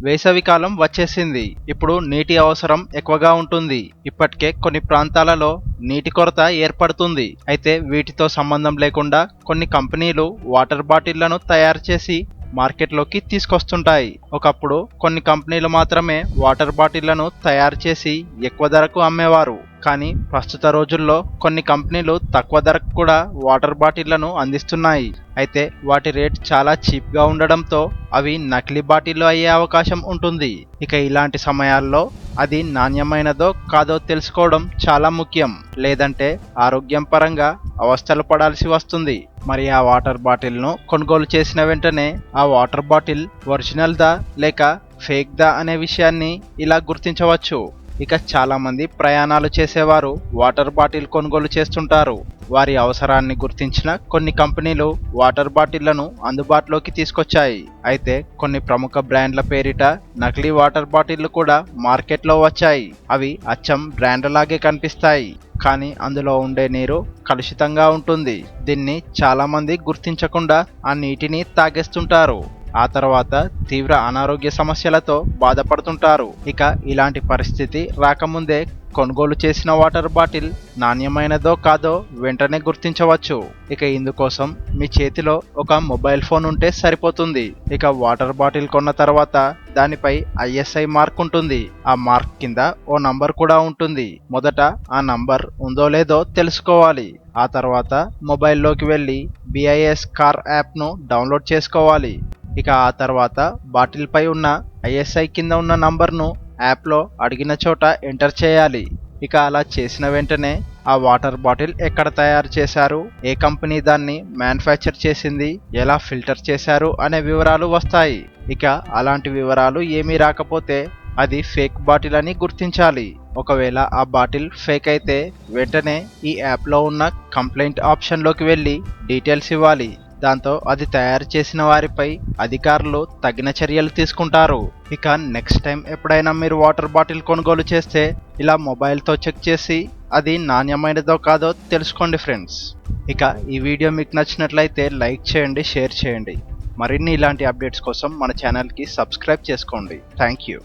వేసవికాలం వచ్చేసింది. ఇప్పుడు నీటి అవసరం ఎక్కువగా ఉంటుంది. ఇప్పటికే కొన్ని ప్రాంతాలలో నీటి కొరత ఏర్పడుతుంది. అయితే వీటితో సంబంధం లేకుండా కొన్ని కంపెనీలు వాటర్ బాటిళ్ళను తయారు చేసి మార్కెట్లోకి తీసుకొస్తుంటాయి. ఒకప్పుడు కొన్ని కంపెనీలు మాత్రమే వాటర్ బాటిళ్ళను తయారు చేసి ఎక్కువ ధరకు అమ్మేవారు. కానీ ప్రస్తుత రోజుల్లో కొన్ని కంపెనీలు తక్కువ ధరకు కూడా వాటర్ బాటిళ్ళను అందిస్తున్నాయి. అయితే వాటి రేట్ చాలా చీప్గా ఉండడంతో అవి నకిలీ బాటిళ్ళు అయ్యే అవకాశం ఉంటుంది. ఇక ఇలాంటి సమయాల్లో అది నాణ్యమైనదో కాదో తెలుసుకోవడం చాలా ముఖ్యం. లేదంటే ఆరోగ్యం పరంగా అవస్థలు పడాల్సి వస్తుంది. మరి ఆ వాటర్ బాటిల్ను కొనుగోలు చేసిన వెంటనే ఆ వాటర్ బాటిల్ ఒరిజినల్ దా లేక ఫేక్ దా అనే విషయాన్ని ఇలా గుర్తించవచ్చు. ఇక చాలామంది ప్రయాణాలు చేసేవారు వాటర్ బాటిల్ కొనుగోలు చేస్తుంటారు. వారి అవసరాన్ని గుర్తించిన కొన్ని కంపెనీలు వాటర్ బాటిళ్ళను అందుబాటులోకి తీసుకొచ్చాయి. అయితే కొన్ని ప్రముఖ బ్రాండ్ల పేరిట నకిలీ వాటర్ బాటిళ్ళు కూడా మార్కెట్లో వచ్చాయి. అవి అచ్చం బ్రాండ్లాగే కనిపిస్తాయి. కానీ అందులో ఉండే నీరు కలుషితంగా ఉంటుంది. దీన్ని చాలామంది గుర్తించకుండా ఆ నీటిని తాగేస్తుంటారు. ఆ తర్వాత తీవ్ర అనారోగ్య సమస్యలతో బాధపడుతుంటారు. ఇక ఇలాంటి పరిస్థితి రాకముందే కొనుగోలు చేసిన వాటర్ బాటిల్ నాణ్యమైనదో కాదో వెంటనే గుర్తించవచ్చు. ఇక ఇందుకోసం మీ చేతిలో ఒక మొబైల్ ఫోన్ ఉంటే సరిపోతుంది. ఇక వాటర్ బాటిల్ కొన్న తర్వాత దానిపై ఐఎస్ఐ మార్క్ ఉంటుంది. ఆ మార్క్ కింద ఓ నంబర్ కూడా ఉంటుంది. మొదట ఆ నంబర్ ఉందో లేదో తెలుసుకోవాలి. ఆ తర్వాత మొబైల్లోకి వెళ్ళి బిఐఎస్ కార్ యాప్ను డౌన్లోడ్ చేసుకోవాలి. ఇక ఆ తర్వాత బాటిల్పై ఉన్న ఐఎస్ఐ కింద ఉన్న నంబర్ను యాప్లో అడిగిన చోట ఎంటర్ చేయాలి. ఇక అలా చేసిన వెంటనే ఆ వాటర్ బాటిల్ ఎక్కడ తయారు చేశారు? ఏ కంపెనీ దాన్ని మ్యానుఫ్యాక్చర్ చేసింది? ఎలా ఫిల్టర్ చేశారు? అనే వివరాలు వస్తాయి. ఇక అలాంటి వివరాలు ఏమీ రాకపోతే అది ఫేక్ బాటిల్ అని గుర్తించాలి. ఒకవేళ ఆ బాటిల్ ఫేక్ అయితే వెంటనే ఈ యాప్లో ఉన్న కంప్లైంట్ ఆప్షన్లోకి వెళ్ళి డీటెయిల్స్ ఇవ్వాలి. దాంతో అది తయారు చేసిన వారిపై అధికారులు తగిన చర్యలు తీసుకుంటారు. ఇక నెక్స్ట్ టైం ఎప్పుడైనా మీరు వాటర్ బాటిల్ కొనుగోలు చేస్తే ఇలా మొబైల్తో చెక్ చేసి అది నాణ్యమైనదో కాదో తెలుసుకోండి ఫ్రెండ్స్ ఇక ఈ వీడియో మీకు నచ్చినట్లయితే లైక్ చేయండి షేర్ చేయండి. మరిన్ని ఇలాంటి అప్డేట్స్ కోసం మన ఛానల్కి సబ్స్క్రైబ్ చేసుకోండి. Thank you